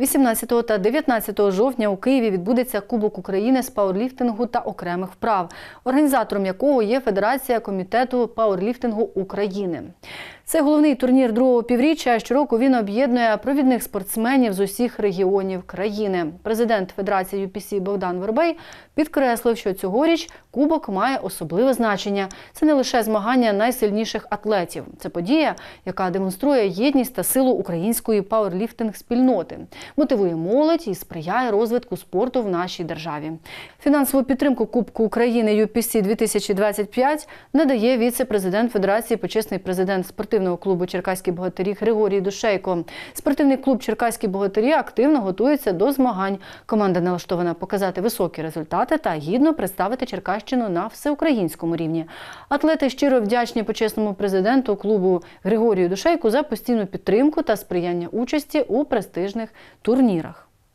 18 та 19 жовтня у Києві відбудеться Кубок України з пауерліфтингу та окремих вправ, організатором якого є Федерація комітету пауерліфтингу України. Це головний турнір другого півріччя. Щороку він об'єднує провідних спортсменів з усіх регіонів країни. Президент Федерації UPC Богдан Вербей підкреслив, що цьогоріч кубок має особливе значення. Це не лише змагання найсильніших атлетів. Це подія, яка демонструє єдність та силу української пауерліфтинг-спільноти, мотивує молодь і сприяє розвитку спорту в нашій державі. Фінансову підтримку Кубку України UPC 2025 надає віце-президент Федерації почесний президент спортивного клубу Черкаські богатирі Григорій Душейко. Спортивний клуб Черкаські богатирі активно готується до змагань. Команда налаштована показати високі результати та гідно представити Черкащину на всеукраїнському рівні. Атлети щиро вдячні почесному президенту клубу Григорію Душейку за постійну підтримку та сприяння участі у престижних турнірах.